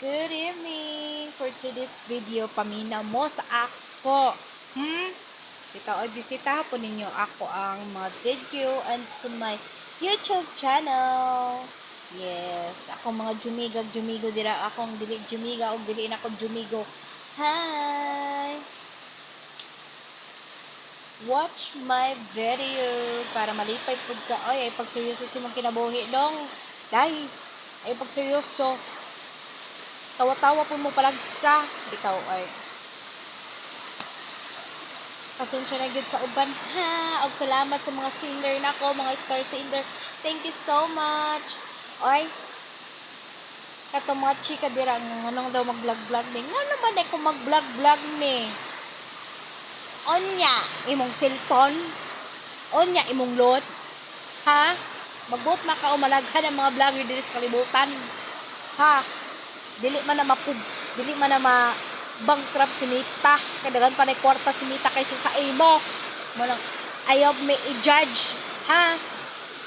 good evening. For today's video, paminaw mo sa ako. Hmm? Ito ay bisita po ninyo ako ang mga video and to my YouTube channel. Yes, ako mga jumigag jumigo dira akong dili jumiga o dili na ako jumigo. Hi. Watch my video para malipay pud ka. Oy, ay pag seryoso si mong kinabuhi dong. Dai. Ay pag seryoso. Tawa-tawa po mo palagsa. Bitaw ay. Pasensya na gid sa uban ha. Og salamat sa mga singer nako, mga star singer. Thank you so much. Oy. Kato mga chika dira ng anong daw mag-vlog-vlog me. Nga naman ay kung mag-vlog-vlog me. Onya, imong cellphone. Onya, imong load. Ha? Magbut makaumalaghan ang mga vlogger diri sa kalibutan. Ha? Dili man na mapug, dili man na ma bankrupt si Nita. Kadagan pa na kwarta si Nita kaysa sa imo. Mo lang ayaw me i-judge. Ha?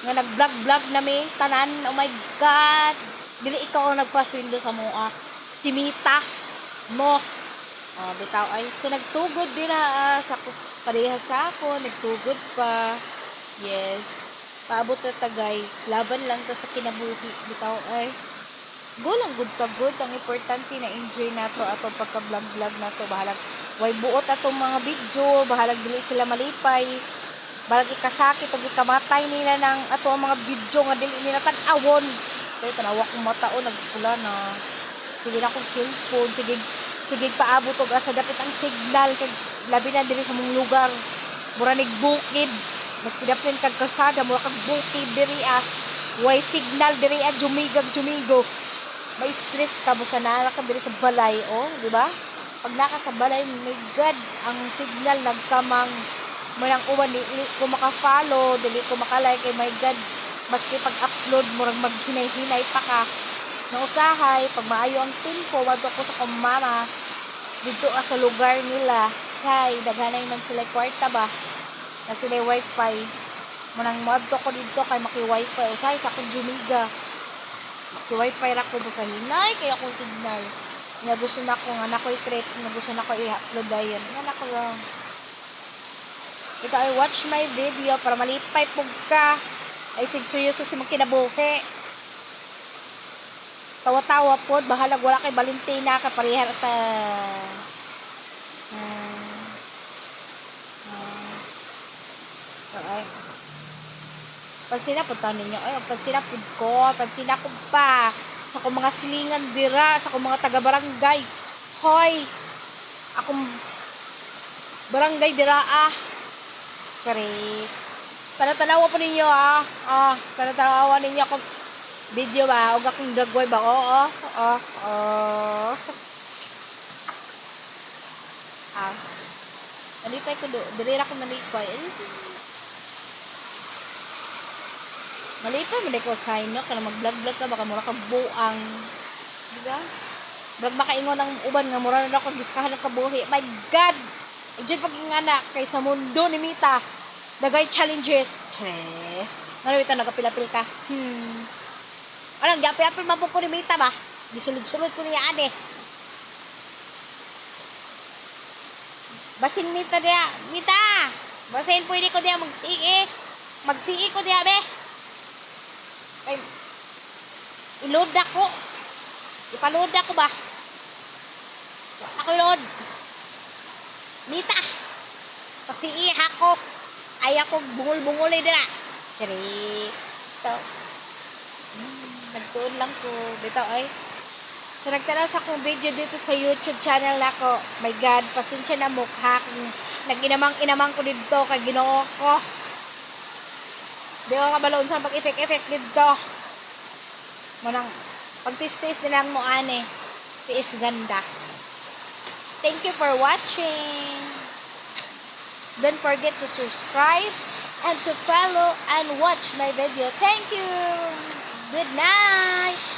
Nga nag-vlog-vlog na me, tanan, oh my God. Dili ikaw ang nagpaswindo sa mua. Si Mita mo. Oh, bitaw ay sa nagsugod din na ah, sa pareha sa ako, nagsugod pa. Yes. Paabot na ta guys. Laban lang ta sa kinabuhi. Bitaw ay. Go lang good ka good. Ang importante na enjoy na to ato pagka-vlog-vlog na to. Bahalag way buot atong mga video. Bahalag dili sila malipay. Bahalag ikasakit pag ikamatay nila ng ato mga video nga dili nila tan-awon. Kaya tanawa kong mata o nagpula na. Sige na akong cellphone. Sige sige paabot og asa dapat ang signal kay labi na diri sa mong lugar. Mura nig bukid. Mas kidapin kag kasada mura kag bukid diri ah. Way signal diri ah jumigag jumigo may stress ka mo sa nara ka diri sa balay oh di ba? Pag naka sa balay my god ang signal nagkamang mo nang uwan dili ko maka-follow dili ko makalike kay my god. Maski pag upload mo rang maghinay-hinay pa ka. Na usahay pag maayo ang tempo wadto ko sa kong mama dito ka sa lugar nila. Kay daghanay man sila kwarta ba? Na sila wifi. Mo nang moadto ko dito kay maki wifi usahay sa akong jumiga Maki wifi ra ko sa hinay kaya akong signal nga gusto na ko nga nakoy threat nga gusto na ko i-upload ayan nga na ko lang. Ito ay watch my video para malipay pug ka. Ay sig seryoso si mong kinabuhi. Tawa-tawa pod bahalag wala kay Valentina ka parehar ta. Hmm. Ah. ay pansinapod ninyo. Ay pansinapod ko. Pansinapod pa. Sa akong mga silingan dira sa akong mga taga-barangay. Hoy! Akong barangay dira ah. Charis. Panatanawa po ninyo ah. Ah panatanawa ninyo akong video ba? Og akong dagway ba? Oo oo oo ah. Nalipay ko do, dili ra ko malipay. Malipay man ko sa inyo kana mag-vlog-vlog ka baka mura ka buang. Di ba? Brag makaingon ang uban nga mura na ako giskahan ng kabuhi. My God! Diyan pag anak kay sa mundo ni Mita. Dagay challenges. Che. Ano ito nagapilapil ka? Hmm. Anong gapil-apil mapok ko ni Mita ba? Gisulod-sulod ko niya ane. Basin Mita dia. Mita! Basin pwede ko dia magsii. Magsii ko dia be. Ay, iload ako. Ipaload ako ba? Ako iload. Mita! Pasii ako. Ay ako bungol-bungol eh dira. Chari. Ito. Hmm, nagtuon lang ko. Dito ay. So, nagtanaw sa akong video dito sa YouTube channel nako. My God, pasensya na mukha. kung Nag-inamang-inamang ko dito kay ginoo ko. Di ko kabaloon sa pag-effect-effect dito. Manang, pag-tis-tis nilang mo ane. Tiis ganda. Thank you for watching. Don't forget to subscribe and to follow and watch my video. Thank you. Good night.